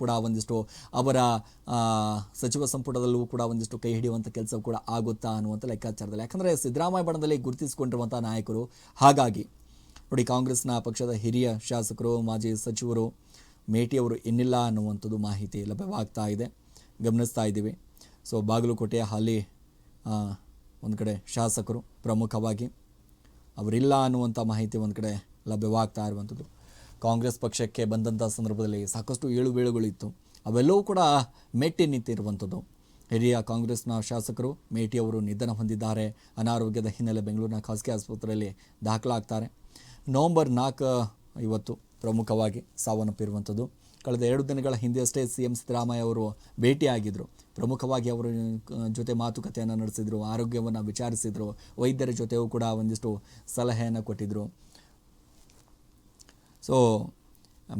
ಕೂಡ ಒಂದಿಷ್ಟು ಅವರ ಸಚಿವ ಸಂಪುಟದಲ್ಲೂ ಕೂಡ ಒಂದಿಷ್ಟು ಕೈ ಹಿಡಿಯುವಂಥ ಕೆಲಸ ಕೂಡ ಆಗುತ್ತಾ ಅನ್ನುವಂಥ ಲೆಕ್ಕಾಚಾರದಲ್ಲಿ. ಯಾಕಂದರೆ ಸಿದ್ದರಾಮಯ್ಯ ಬಣದಲ್ಲಿ ಗುರುತಿಸಿಕೊಂಡಿರುವಂಥ ನಾಯಕರು ಹಾಗಾಗಿ ನೋಡಿ ಕಾಂಗ್ರೆಸ್ನ ಪಕ್ಷದ ಹಿರಿಯ ಶಾಸಕರು, ಮಾಜಿ ಸಚಿವರು ಮೇಟಿಯವರು ಇನ್ನಿಲ್ಲ ಅನ್ನುವಂಥದ್ದು ಮಾಹಿತಿ ಲಭ್ಯವಾಗ್ತಾ ಇದೆ, ಗಮನಿಸ್ತಾ ಇದ್ದೀವಿ. ಸೊ ಬಾಗಲಕೋಟೆಯ ಹಾಲಿ ಒಂದು ಕಡೆ ಶಾಸಕರು ಪ್ರಮುಖವಾಗಿ ಅವರಿಲ್ಲ ಅನ್ನುವಂಥ ಮಾಹಿತಿ ಒಂದು ಕಡೆ ಲಭ್ಯವಾಗ್ತಾ ಇರುವಂಥದ್ದು. ಕಾಂಗ್ರೆಸ್ ಪಕ್ಷಕ್ಕೆ ಬಂದಂಥ ಸಂದರ್ಭದಲ್ಲಿ ಸಾಕಷ್ಟು ಏಳು ಬೀಳುಗಳಿತ್ತು ಅವೆಲ್ಲವೂ ಕೂಡ ಮೆಟ್ಟಿ ನಿಂತಿರುವಂಥದ್ದು. ಹಿರಿಯ ಕಾಂಗ್ರೆಸ್ನ ಶಾಸಕರು ಮೇಟಿ ಅವರು ನಿಧನ ಹೊಂದಿದ್ದಾರೆ. ಅನಾರೋಗ್ಯದ ಹಿನ್ನೆಲೆ ಬೆಂಗಳೂರಿನ ಖಾಸಗಿ ಆಸ್ಪತ್ರೆಯಲ್ಲಿ ದಾಖಲಾಗ್ತಾರೆ. ನವಂಬರ್ ನಾಲ್ಕು ಇವತ್ತು ಪ್ರಮುಖವಾಗಿ ಸಾವನ್ನಪ್ಪಿರುವಂಥದ್ದು. ಕಳೆದ ಎರಡು ದಿನಗಳ ಹಿಂದೆಯಷ್ಟೇ ಸಿ ಎಂ ಸಿದ್ದರಾಮಯ್ಯ ಅವರು ಭೇಟಿಯಾಗಿದ್ದರು. ಪ್ರಮುಖವಾಗಿ ಅವರ ಜೊತೆ ಮಾತುಕತೆಯನ್ನು ನಡೆಸಿದರು, ಆರೋಗ್ಯವನ್ನು ವಿಚಾರಿಸಿದರು, ವೈದ್ಯರ ಜೊತೆಯೂ ಕೂಡ ಒಂದಿಷ್ಟು ಸಲಹೆಯನ್ನು ಕೊಟ್ಟಿದ್ದರು ಸೊ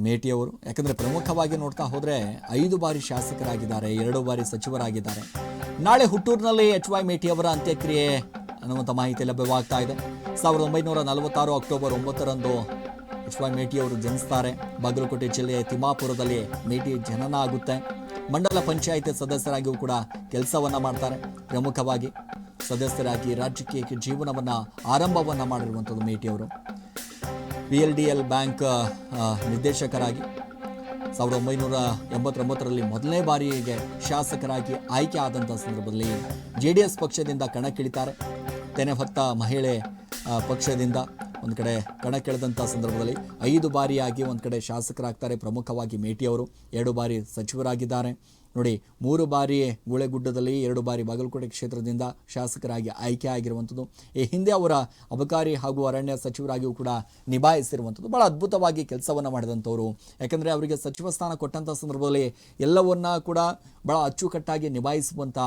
ಮೇಟಿಯವರು, ಯಾಕಂದರೆ ಪ್ರಮುಖವಾಗಿ ನೋಡ್ತಾ ಹೋದರೆ ಐದು ಬಾರಿ ಶಾಸಕರಾಗಿದ್ದಾರೆ, ಎರಡು ಬಾರಿ ಸಚಿವರಾಗಿದ್ದಾರೆ. ನಾಳೆ ಹುಟ್ಟೂರಿನಲ್ಲಿ ಎಚ್ ವೈ ಮೇಟಿಯವರ ಅಂತ್ಯಕ್ರಿಯೆ ಅನ್ನುವಂಥ ಮಾಹಿತಿ ಲಭ್ಯವಾಗ್ತಾ ಇದೆ. ಸಾವಿರದ ಒಂಬೈನೂರ ನಲವತ್ತಾರು ಅಕ್ಟೋಬರ್ ಒಂಬತ್ತರಂದು ಎಚ್ ವೈ ಮೇಟಿಯವರು ಜನಿಸ್ತಾರೆ. ಬಾಗಲಕೋಟೆ ಜಿಲ್ಲೆಯ ತಿಮ್ಮಾಪುರದಲ್ಲಿ ಮೇಟಿ ಜನನ ಆಗುತ್ತೆ. ಮಂಡಲ ಪಂಚಾಯಿತಿ ಸದಸ್ಯರಾಗಿಯೂ ಕೂಡ ಕೆಲಸವನ್ನು ಮಾಡ್ತಾರೆ. ಪ್ರಮುಖವಾಗಿ ಸದಸ್ಯರಾಗಿ ರಾಜಕೀಯಕ್ಕೆ ಜೀವನವನ್ನು, ಆರಂಭವನ್ನು ಮಾಡಿರುವಂಥದ್ದು ಮೇಟಿಯವರು. P L D L bank ನಿರ್ದೇಶಕರಾಗಿ ಸಾವಿರದ ಒಂಬೈನೂರ ಎಂಬತ್ತೊಂಬತ್ತರಲ್ಲಿ ಮೊದಲನೇ ಬಾರಿಗೆ ಶಾಸಕರಾಗಿ ಆಯ್ಕೆ ಆದಂಥ ಸಂದರ್ಭದಲ್ಲಿ ಜೆ ಡಿ ಎಸ್ ಪಕ್ಷದಿಂದ ಕಣಕ್ಕಿಳಿತಾರೆ. ತೆನೆ ಹೊತ್ತ ಮಹಿಳೆ ಪಕ್ಷದಿಂದ ಒಂದು ಕಡೆ ಕಣಕ್ಕಿಳಿದಂಥ ಸಂದರ್ಭದಲ್ಲಿ ಐದು ಬಾರಿಯಾಗಿ ಒಂದು ಕಡೆ ಶಾಸಕರಾಗ್ತಾರೆ. ಪ್ರಮುಖವಾಗಿ ಮೇಟಿಯವರು ಎರಡು ಬಾರಿ ಸಚಿವರಾಗಿದ್ದಾರೆ. ನೋಡಿ, ಮೂರು ಬಾರಿ ಗುಳೆಗುಡ್ಡದಲ್ಲಿ ಎರಡು ಬಾರಿ ಬಾಗಲಕೋಟೆ ಕ್ಷೇತ್ರದಿಂದ ಶಾಸಕರಾಗಿ ಆಯ್ಕೆ ಆಗಿರುವಂಥದ್ದು. ಈ ಹಿಂದೆ ಅವರ ಅಬಕಾರಿ ಹಾಗೂ ಅರಣ್ಯ ಸಚಿವರಾಗಿಯೂ ಕೂಡ ನಿಭಾಯಿಸಿರುವಂಥದ್ದು. ಭಾಳ ಅದ್ಭುತವಾಗಿ ಕೆಲಸವನ್ನು ಮಾಡಿದಂಥವರು. ಯಾಕಂದರೆ ಅವರಿಗೆ ಸಚಿವ ಸ್ಥಾನ ಕೊಟ್ಟಂಥ ಸಂದರ್ಭದಲ್ಲಿ ಎಲ್ಲವನ್ನ ಕೂಡ ಭಾಳ ಅಚ್ಚುಕಟ್ಟಾಗಿ ನಿಭಾಯಿಸುವಂಥ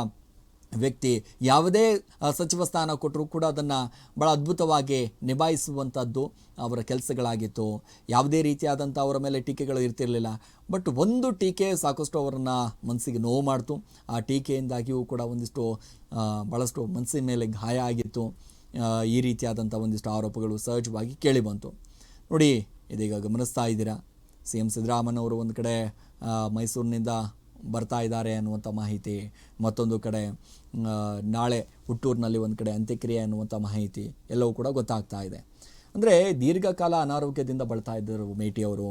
ವ್ಯಕ್ತಿ ಯಾವುದೇ ಸಚಿವ ಸ್ಥಾನ ಕೊಟ್ಟರೂ ಕೂಡ ಅದನ್ನು ಭಾಳ ಅದ್ಭುತವಾಗಿ ನಿಭಾಯಿಸುವಂಥದ್ದು ಅವರ ಕೆಲಸಗಳಾಗಿತ್ತು. ಯಾವುದೇ ರೀತಿಯಾದಂಥ ಅವರ ಮೇಲೆ ಟೀಕೆಗಳು ಇರ್ತಿರಲಿಲ್ಲ. ಬಟ್ ಒಂದು ಟೀಕೆ ಸಾಕಷ್ಟು ಅವರನ್ನು ಮನಸ್ಸಿಗೆ ನೋವು ಮಾಡ್ತು. ಆ ಟೀಕೆಯಿಂದಾಗಿಯೂ ಕೂಡ ಒಂದಿಷ್ಟು ಭಾಳಷ್ಟು ಮನಸ್ಸಿನ ಮೇಲೆ ಗಾಯ ಆಗಿತ್ತು. ಈ ರೀತಿಯಾದಂಥ ಒಂದಿಷ್ಟು ಆರೋಪಗಳು ಸಹಜವಾಗಿ ಕೇಳಿಬಂತು ನೋಡಿ, ಇದೀಗ ಗಮನಿಸ್ತಾ ಇದ್ದೀರಾ? ಸಿ ಎಂ ಸಿದ್ದರಾಮಯ್ಯವರು ಒಂದು ಕಡೆ ಮೈಸೂರಿನಿಂದ ಬರ್ತಾ ಇದ್ದಾರೆ ಅನ್ನುವಂಥ ಮಾಹಿತಿ. ಮತ್ತೊಂದು ಕಡೆ ನಾಳೆ ಹುಟ್ಟೂರಿನಲ್ಲಿ ಒಂದು ಕಡೆ ಅಂತ್ಯಕ್ರಿಯೆ ಅನ್ನುವಂಥ ಮಾಹಿತಿ ಎಲ್ಲವೂ ಕೂಡ ಗೊತ್ತಾಗ್ತಾ ಇದೆ. ಅಂದರೆ ದೀರ್ಘಕಾಲ ಅನಾರೋಗ್ಯದಿಂದ ಬಳ್ತಾ ಇದ್ದರು ಮೇಟಿಯವರು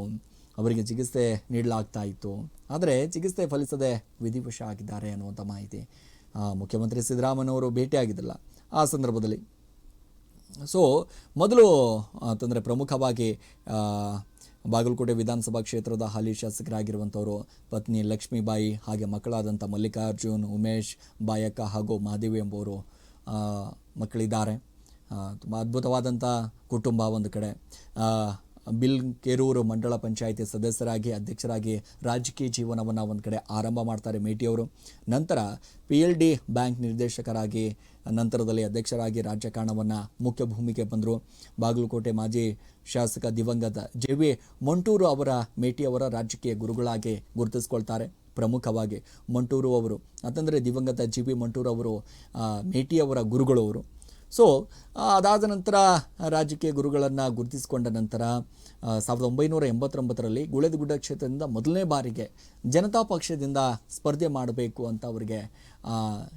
ಅವರಿಗೆ ಚಿಕಿತ್ಸೆ ನೀಡಲಾಗ್ತಾ ಇತ್ತು. ಆದರೆ ಚಿಕಿತ್ಸೆ ಫಲಿಸದೆ ವಿಧಿವಶ ಆಗಿದ್ದಾರೆ ಅನ್ನುವಂಥ ಮಾಹಿತಿ. ಮುಖ್ಯಮಂತ್ರಿ ಸಿದ್ದರಾಮಯ್ಯವರು ಭೇಟಿಯಾಗಿದ್ದಿಲ್ಲ ಆ ಸಂದರ್ಭದಲ್ಲಿ. ಸೊ ಮೊದಲು ಅಂತಂದರೆ ಪ್ರಮುಖವಾಗಿ ಬಾಗಲಕೋಟೆ ವಿಧಾನಸಭಾ ಕ್ಷೇತ್ರದ ಹಾಲಿ ಶಾಸಕರಾಗಿರುವಂಥವರು ಪತ್ನಿ ಲಕ್ಷ್ಮೀಬಾಯಿ ಹಾಗೆ ಮಕ್ಕಳಾದಂಥ ಮಲ್ಲಿಕಾರ್ಜುನ್, ಉಮೇಶ್, ಬಾಯಕ್ಕ ಹಾಗೂ ಮಹಾದೇವಿ ಎಂಬುವರು ಮಕ್ಕಳಿದ್ದಾರೆ. ತುಂಬ ಅದ್ಭುತವಾದಂಥ ಕುಟುಂಬ ಒಂದು ಕಡೆ. ಬಿಲ್ ಕೆರೂರು ಮಂಡಳ ಪಂಚಾಯಿತಿ ಸದಸ್ಯರಾಗಿ, ಅಧ್ಯಕ್ಷರಾಗಿ ರಾಜಕೀಯ ಜೀವನವನ್ನು ಒಂದು ಕಡೆ ಆರಂಭ ಮಾಡ್ತಾರೆ ಮೇಟಿಯವರು ನಂತರ ಪಿ ಎಲ್ ಡಿ ಬ್ಯಾಂಕ್ ನಿರ್ದೇಶಕರಾಗಿ, ನಂತರದಲ್ಲಿ ಅಧ್ಯಕ್ಷರಾಗಿ ರಾಜಕಾರಣವನ್ನು ಮುಖ್ಯ ಭೂಮಿಗೆ ಬಂದರು. ಬಾಗಲಕೋಟೆ ಮಾಜಿ ಶಾಸಕ ದಿವಂಗತ ಜೆ ವಿ ಮಂಟೂರು ಅವರ ಮೇಟಿಯವರ ರಾಜಕೀಯ ಗುರುಗಳಾಗಿ ಗುರುತಿಸ್ಕೊಳ್ತಾರೆ. ಪ್ರಮುಖವಾಗಿ ಮಂಟೂರು ಅವರು. ಅಂತಂದರೆ ದಿವಂಗತ ಜಿ ಬಿ ಮಂಟೂರು ಅವರು ಮೇಟಿಯವರ ಗುರುಗಳವರು ಸೊ ಅದಾದ ನಂತರ ರಾಜಕೀಯ ಗುರುಗಳನ್ನು ಗುರುತಿಸಿಕೊಂಡ ನಂತರ ಸಾವಿರದ ಒಂಬೈನೂರ ಎಂಬತ್ತೊಂಬತ್ತರಲ್ಲಿ ಗುಳೆದಗುಡ್ಡ ಕ್ಷೇತ್ರದಿಂದ ಮೊದಲನೇ ಬಾರಿಗೆ ಜನತಾ ಪಕ್ಷದಿಂದ ಸ್ಪರ್ಧೆ ಮಾಡಬೇಕು ಅಂತ ಅವರಿಗೆ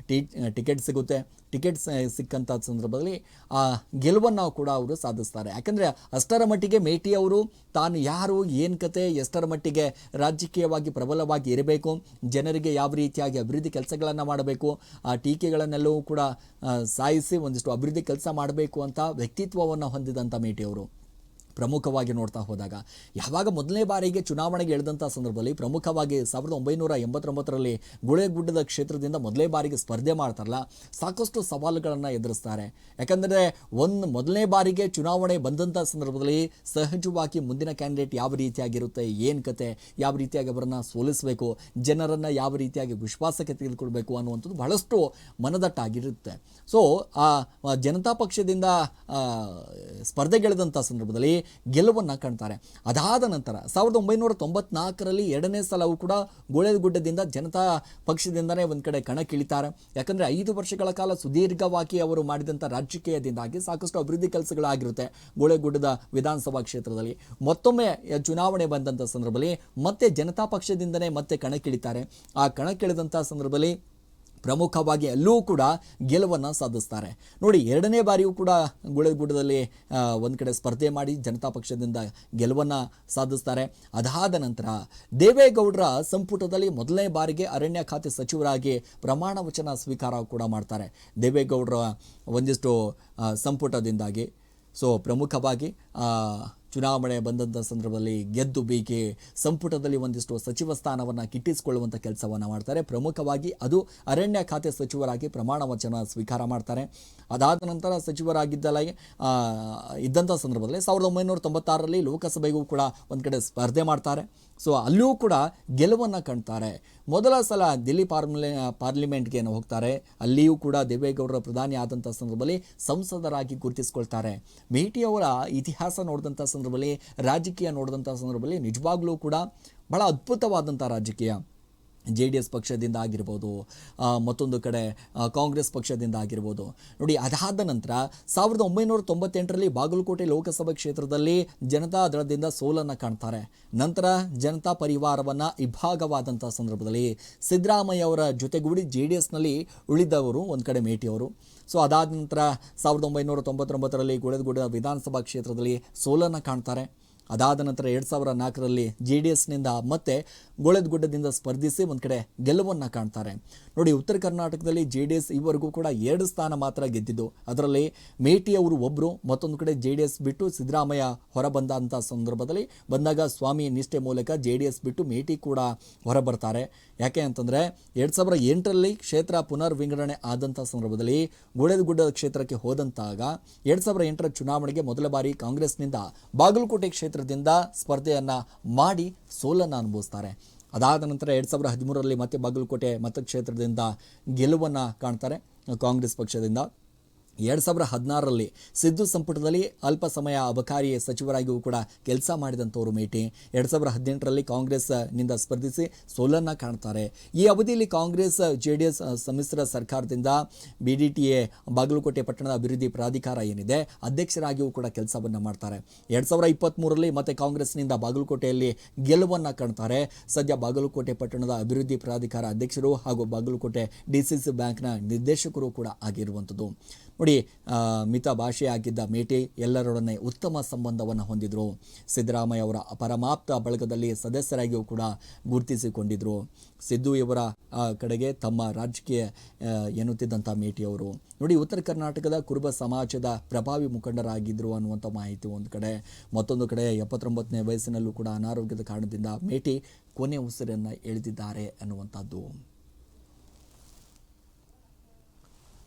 ಟಿ, ಟಿಕೆಟ್ ಸಿಗುತ್ತೆ. ಟಿಕೆಟ್ ಸಿಕ್ಕಂಥ ಸಂದರ್ಭದಲ್ಲಿ, ಆ, ಗೆಲುವನ್ನು ಕೂಡ ಅವರು ಸಾಧಿಸ್ತಾರೆ. ಯಾಕಂದರೆ ಅಷ್ಟರ ಮಟ್ಟಿಗೆ ಮೇಟಿ ಅವರು ತಾನು ಯಾರು, ಏನು ಕತೆ, ಎಷ್ಟರ ಮಟ್ಟಿಗೆ ರಾಜಕೀಯವಾಗಿ ಪ್ರಬಲವಾಗಿ ಇರಬೇಕು, ಜನರಿಗೆ ಯಾವ ರೀತಿಯಾಗಿ ಅಭಿವೃದ್ಧಿ ಕೆಲಸಗಳನ್ನು ಮಾಡಬೇಕು, ಆ ಟೀಕೆಗಳನ್ನೆಲ್ಲವೂ ಕೂಡ ಸಾಯಿಸಿ ಒಂದಿಷ್ಟು ಅಭಿವೃದ್ಧಿ ಕೆಲಸ ಮಾಡಬೇಕು ಅಂತ ವ್ಯಕ್ತಿತ್ವವನ್ನು ಹೊಂದಿದಂಥ ಮೇಟಿಯವರು. ಪ್ರಮುಖವಾಗಿ ನೋಡ್ತಾ ಹೋದಾಗ, ಯಾವಾಗ ಮೊದಲನೇ ಬಾರಿಗೆ ಚುನಾವಣೆಗೆ ಎಳೆದಂಥ ಸಂದರ್ಭದಲ್ಲಿ ಪ್ರಮುಖವಾಗಿ ಸಾವಿರದ ಒಂಬೈನೂರ ಎಂಬತ್ತೊಂಬತ್ತರಲ್ಲಿ ಗುಳೆಗುಡ್ಡದ ಕ್ಷೇತ್ರದಿಂದ ಮೊದಲನೇ ಬಾರಿಗೆ ಸ್ಪರ್ಧೆ ಮಾಡ್ತಾರಲ್ಲ, ಸಾಕಷ್ಟು ಸವಾಲುಗಳನ್ನು ಎದುರಿಸ್ತಾರೆ. ಯಾಕಂದರೆ, ಒಂದು ಮೊದಲನೇ ಬಾರಿಗೆ ಚುನಾವಣೆ ಬಂದಂಥ ಸಂದರ್ಭದಲ್ಲಿ ಸಹಜವಾಗಿ ಮುಂದಿನ ಕ್ಯಾಂಡಿಡೇಟ್ ಯಾವ ರೀತಿಯಾಗಿರುತ್ತೆ, ಏನು ಕತೆ, ಯಾವ ರೀತಿಯಾಗಿ ಅವರನ್ನು ಸೋಲಿಸಬೇಕು, ಜನರನ್ನು ಯಾವ ರೀತಿಯಾಗಿ ವಿಶ್ವಾಸಕ್ಕೆ ತೆಗೆದುಕೊಳ್ಬೇಕು ಅನ್ನುವಂಥದ್ದು ಬಹಳಷ್ಟು ಮನದಟ್ಟಾಗಿರುತ್ತೆ. ಸೊ ಆ ಜನತಾ ಪಕ್ಷದಿಂದ ಸ್ಪರ್ಧೆಗಿಳಿದಂಥ ಸಂದರ್ಭದಲ್ಲಿ ಗೆಲುವನ್ನು ಕಾಣ್ತಾರೆ. ಅದಾದ ನಂತರ ಸಾವಿರದ ಒಂಬೈನೂರ ತೊಂಬತ್ನಾಲ್ಕರಲ್ಲಿ ಎರಡನೇ ಸಲವೂ ಕೂಡ ಗೋಳೆಗುಡ್ಡದಿಂದ ಜನತಾ ಪಕ್ಷದಿಂದನೇ ಒಂದು ಕಡೆ ಕಣಕ್ಕಿಳಿತಾರೆ. ಯಾಕಂದರೆ ಐದು ವರ್ಷಗಳ ಕಾಲ ಸುದೀರ್ಘವಾಗಿ ಅವರು ಮಾಡಿದಂಥ ರಾಜಕೀಯದಿಂದಾಗಿ ಸಾಕಷ್ಟು ಅಭಿವೃದ್ಧಿ ಕೆಲಸಗಳಾಗಿರುತ್ತೆ ಗೋಳೆಗುಡ್ಡದ ವಿಧಾನಸಭಾ ಕ್ಷೇತ್ರದಲ್ಲಿ. ಮತ್ತೊಮ್ಮೆ ಚುನಾವಣೆ ಬಂದಂಥ ಸಂದರ್ಭದಲ್ಲಿ ಮತ್ತೆ ಜನತಾ ಪಕ್ಷದಿಂದನೇ ಮತ್ತೆ ಕಣಕ್ಕಿಳಿತಾರೆ. ಆ ಕಣಕ್ಕಿಳಿದಂಥ ಸಂದರ್ಭದಲ್ಲಿ ಪ್ರಮುಖವಾಗಿ ಅಲ್ಲೂ ಕೂಡ ಗೆಲುವನ್ನು ಸಾಧಿಸ್ತಾರೆ. ನೋಡಿ, ಎರಡನೇ ಬಾರಿಯೂ ಕೂಡ ಗುಳೆಗುಡ್ಡದಲ್ಲಿ ಒಂದು ಕಡೆ ಸ್ಪರ್ಧೆ ಮಾಡಿ ಜನತಾ ಪಕ್ಷದಿಂದ ಗೆಲುವನ್ನು ಸಾಧಿಸ್ತಾರೆ. ಅದಾದ ನಂತರ ದೇವೇಗೌಡರ ಸಂಪುಟದಲ್ಲಿ ಮೊದಲನೇ ಬಾರಿಗೆ ಅರಣ್ಯ ಖಾತೆ ಸಚಿವರಾಗಿ ಪ್ರಮಾಣ ವಚನ ಸ್ವೀಕಾರ ಕೂಡ ಮಾಡ್ತಾರೆ. ದೇವೇಗೌಡರ ಒಂದಿಷ್ಟು ಸಂಪುಟದಿಂದಾಗಿ. ಸೊ ಪ್ರಮುಖವಾಗಿ ಚುನಾವಣೆ ಬಂದಂಥ ಸಂದರ್ಭದಲ್ಲಿ ಗೆದ್ದು ಬೇಕೆ ಸಂಪುಟದಲ್ಲಿ ಒಂದಿಷ್ಟು ಸಚಿವ ಸ್ಥಾನವನ್ನು ಕಿಟ್ಟಿಸಿಕೊಳ್ಳುವಂಥ ಕೆಲಸವನ್ನು ಮಾಡ್ತಾರೆ. ಪ್ರಮುಖವಾಗಿ ಅದು ಅರಣ್ಯ ಖಾತೆ ಸಚಿವರಾಗಿ ಪ್ರಮಾಣ ವಚನ ಸ್ವೀಕಾರ ಮಾಡ್ತಾರೆ. ಅದಾದ ನಂತರ ಸಚಿವರಾಗಿದ್ದಲ್ಲ ಆ, ಇದ್ದಂಥ ಸಂದರ್ಭದಲ್ಲಿ ಸಾವಿರದ ಒಂಬೈನೂರ ತೊಂಬತ್ತಾರರಲ್ಲಿ ಲೋಕಸಭೆಗೂ ಕೂಡ ಒಂದು ಕಡೆ ಸ್ಪರ್ಧೆ ಮಾಡ್ತಾರೆ. ಸೊ ಅಲ್ಲೂ ಕೂಡ ಗೆಲುವನ್ನು ಕಾಣ್ತಾರೆ. ಮೊದಲ ಸಲ ದಿಲ್ಲಿ ಪಾರ್ಮಲೆ, ಪಾರ್ಲಿಮೆಂಟ್ಗೆ ಹೋಗ್ತಾರೆ. ಅಲ್ಲಿಯೂ ಕೂಡ ದೇವೇಗೌಡರ ಪ್ರಧಾನಿ ಆದಂಥ ಸಂದರ್ಭದಲ್ಲಿ ಸಂಸದರಾಗಿ ಗುರುತಿಸ್ಕೊಳ್ತಾರೆ. ಮೇಟಿಯವರ ಇತಿಹಾಸ ನೋಡಿದಂಥ ಸಂದರ್ಭದಲ್ಲಿ, ರಾಜಕೀಯ ನೋಡಿದಂಥ ಸಂದರ್ಭದಲ್ಲಿ ನಿಜವಾಗ್ಲೂ ಕೂಡ ಬಹಳ ಅದ್ಭುತವಾದಂಥ ರಾಜಕೀಯ. ಜೆ ಡಿ ಎಸ್ ಪಕ್ಷದಿಂದ ಆಗಿರ್ಬೋದು ಮತ್ತೊಂದು ಕಡೆ ಕಾಂಗ್ರೆಸ್ ಪಕ್ಷದಿಂದ ಆಗಿರ್ಬೋದು. ನೋಡಿ, ಅದಾದ ನಂತರ ಸಾವಿರದ ಒಂಬೈನೂರ ತೊಂಬತ್ತೆಂಟರಲ್ಲಿ ಬಾಗಲಕೋಟೆ ಲೋಕಸಭಾ ಕ್ಷೇತ್ರದಲ್ಲಿ ಜನತಾ ದಳದಿಂದ ಸೋಲನ್ನು ಕಾಣ್ತಾರೆ. ನಂತರ ಜನತಾ ಪರಿವಾರವನ್ನು ಇಬ್ಬಾಗವಾದಂಥ ಸಂದರ್ಭದಲ್ಲಿ ಸಿದ್ದರಾಮಯ್ಯ ಅವರ ಜೊತೆಗೂಡಿ ಜೆ ಡಿ ಎಸ್ನಲ್ಲಿ ಉಳಿದವರು, ಒಂದು ಕಡೆ ಮೇಟಿಯವರು. ಸೊ, ಅದಾದ ನಂತರ ಸಾವಿರದ ಒಂಬೈನೂರ ತೊಂಬತ್ತೊಂಬತ್ತರಲ್ಲಿ ಗುಡದಗುಡ ವಿಧಾನಸಭಾ ಕ್ಷೇತ್ರದಲ್ಲಿ ಸೋಲನ್ನು ಕಾಣ್ತಾರೆ. ಅದಾದ ನಂತರ ಎರಡು ಸಾವಿರ ನಾಲ್ಕರಲ್ಲಿ ಜೆ ಡಿ ಎಸ್ನಿಂದ ಮತ್ತೆ ಗೋಳೆದಗುಡ್ಡದಿಂದ ಸ್ಪರ್ಧಿಸಿ ಒಂದು ಕಡೆ ಗೆಲುವನ್ನು ಕಾಣ್ತಾರೆ. ನೋಡಿ, ಉತ್ತರ ಕರ್ನಾಟಕದಲ್ಲಿ ಜೆ ಡಿ ಎಸ್ ಈವರೆಗೂ ಕೂಡ ಎರಡು ಸ್ಥಾನ ಮಾತ್ರ ಗೆದ್ದಿದ್ದು. ಅದರಲ್ಲಿ ಮೇಟಿ ಅವರು ಒಬ್ಬರು ಮತ್ತೊಂದು ಕಡೆ ಜೆ ಡಿ ಎಸ್ ಬಿಟ್ಟು ಸಿದ್ದರಾಮಯ್ಯ ಹೊರಬಂದಂಥ ಸಂದರ್ಭದಲ್ಲಿ ಬಂದಾಗ ಸ್ವಾಮಿ ನಿಷ್ಠೆ ಮೂಲಕ ಜೆ ಡಿ ಎಸ್ ಬಿಟ್ಟು ಮೇಟಿ ಕೂಡ ಹೊರಬರ್ತಾರೆ. ಯಾಕೆ ಅಂತಂದರೆ, ಎರಡು ಸಾವಿರದ ಎಂಟರಲ್ಲಿ ಕ್ಷೇತ್ರ ಪುನರ್ ವಿಂಗಡಣೆ ಆದಂಥ ಸಂದರ್ಭದಲ್ಲಿ ಗುಡ್ಡದ ಕ್ಷೇತ್ರಕ್ಕೆ ಹೋದಂತಾಗ ಎರಡು ಸಾವಿರದ ಎಂಟರ ಚುನಾವಣೆಗೆ ಮೊದಲ ಬಾರಿ ಕಾಂಗ್ರೆಸ್ನಿಂದ ಬಾಗಲಕೋಟೆ ಕ್ಷೇತ್ರದಿಂದ ಸ್ಪರ್ಧೆಯನ್ನು ಮಾಡಿ ಸೋಲನ್ನು ಅನುಭವಿಸ್ತಾರೆ. ಅದಾದ ನಂತರ ಎರಡು ಸಾವಿರದ ಹದಿಮೂರರಲ್ಲಿ ಮತ್ತೆ ಬಾಗಲಕೋಟೆ ಮತಕ್ಷೇತ್ರದಿಂದ ಗೆಲುವನ್ನು ಕಾಣ್ತಾರೆ ಕಾಂಗ್ರೆಸ್ ಪಕ್ಷದಿಂದ. ಎರಡು ಸಾವಿರ ಹದಿನಾರರಲ್ಲಿ ಸಿದ್ದು ಸಂಪುಟದಲ್ಲಿ ಅಲ್ಪ ಸಮಯ ಅಬಕಾರಿ ಸಚಿವರಾಗಿಯೂ ಕೂಡ ಕೆಲಸ ಮಾಡಿದಂಥವರು ಮೇಟಿ. ಎರಡು ಸಾವಿರ ಹದಿನೆಂಟರಲ್ಲಿ ಕಾಂಗ್ರೆಸ್ನಿಂದ ಸ್ಪರ್ಧಿಸಿ ಸೋಲನ್ನು ಕಾಣ್ತಾರೆ. ಈ ಅವಧಿಯಲ್ಲಿ ಕಾಂಗ್ರೆಸ್ ಜೆ ಡಿ ಎಸ್ ಸಮ್ಮಿಶ್ರ ಸರ್ಕಾರದಿಂದ B D T A, Bagalkot ಪಟ್ಟಣದ ಅಭಿವೃದ್ಧಿ ಪ್ರಾಧಿಕಾರ ಏನಿದೆ, ಅಧ್ಯಕ್ಷರಾಗಿಯೂ ಕೂಡ ಕೆಲಸವನ್ನು ಮಾಡ್ತಾರೆ. ಎರಡು ಸಾವಿರ ಇಪ್ಪತ್ತ್ಮೂರರಲ್ಲಿ ಮತ್ತೆ ಕಾಂಗ್ರೆಸ್ನಿಂದ ಬಾಗಲಕೋಟೆಯಲ್ಲಿ ಗೆಲುವನ್ನು ಕಾಣ್ತಾರೆ. ಸದ್ಯ ಬಾಗಲಕೋಟೆ ಪಟ್ಟಣದ ಅಭಿವೃದ್ಧಿ ಪ್ರಾಧಿಕಾರ ಅಧ್ಯಕ್ಷರು ಹಾಗೂ ಬಾಗಲಕೋಟೆ ಡಿ ಸಿ ಸಿ ಬ್ಯಾಂಕ್ನ ನಿರ್ದೇಶಕರು ಕೂಡ ಆಗಿರುವಂಥದ್ದು. ನೋಡಿ ಮಿತ ಭಾಷೆಯಾಗಿದ್ದ ಮೇಟಿ ಎಲ್ಲರೊಡನೆ ಉತ್ತಮ ಸಂಬಂಧವನ್ನು ಹೊಂದಿದ್ರು. ಸಿದ್ದರಾಮಯ್ಯ ಅವರ ಪರಮಾಪ್ತ ಬಳಗದಲ್ಲಿ ಸದಸ್ಯರಾಗಿಯೂ ಕೂಡ ಗುರುತಿಸಿಕೊಂಡಿದ್ರು. ಸಿದ್ದು ಇವರ ಕಡೆಗೆ ತಮ್ಮ ರಾಜಕೀಯ ಎನ್ನುತ್ತಿದ್ದಂಥ ಮೇಟಿಯವರು ನೋಡಿ, ಉತ್ತರ ಕರ್ನಾಟಕದ ಕುರುಬ ಸಮಾಜದ ಪ್ರಭಾವಿ ಮುಖಂಡರಾಗಿದ್ದರು ಅನ್ನುವಂಥ ಮಾಹಿತಿ ಒಂದು ಕಡೆ. ಮತ್ತೊಂದು ಕಡೆ ಎಪ್ಪತ್ತೊಂಬತ್ತನೇ ವಯಸ್ಸಿನಲ್ಲೂ ಕೂಡ ಅನಾರೋಗ್ಯದ ಕಾರಣದಿಂದ ಮೇಟಿ ಕೊನೆ ಉಸಿರನ್ನು ಎಳೆದಿದ್ದಾರೆ ಅನ್ನುವಂಥದ್ದು.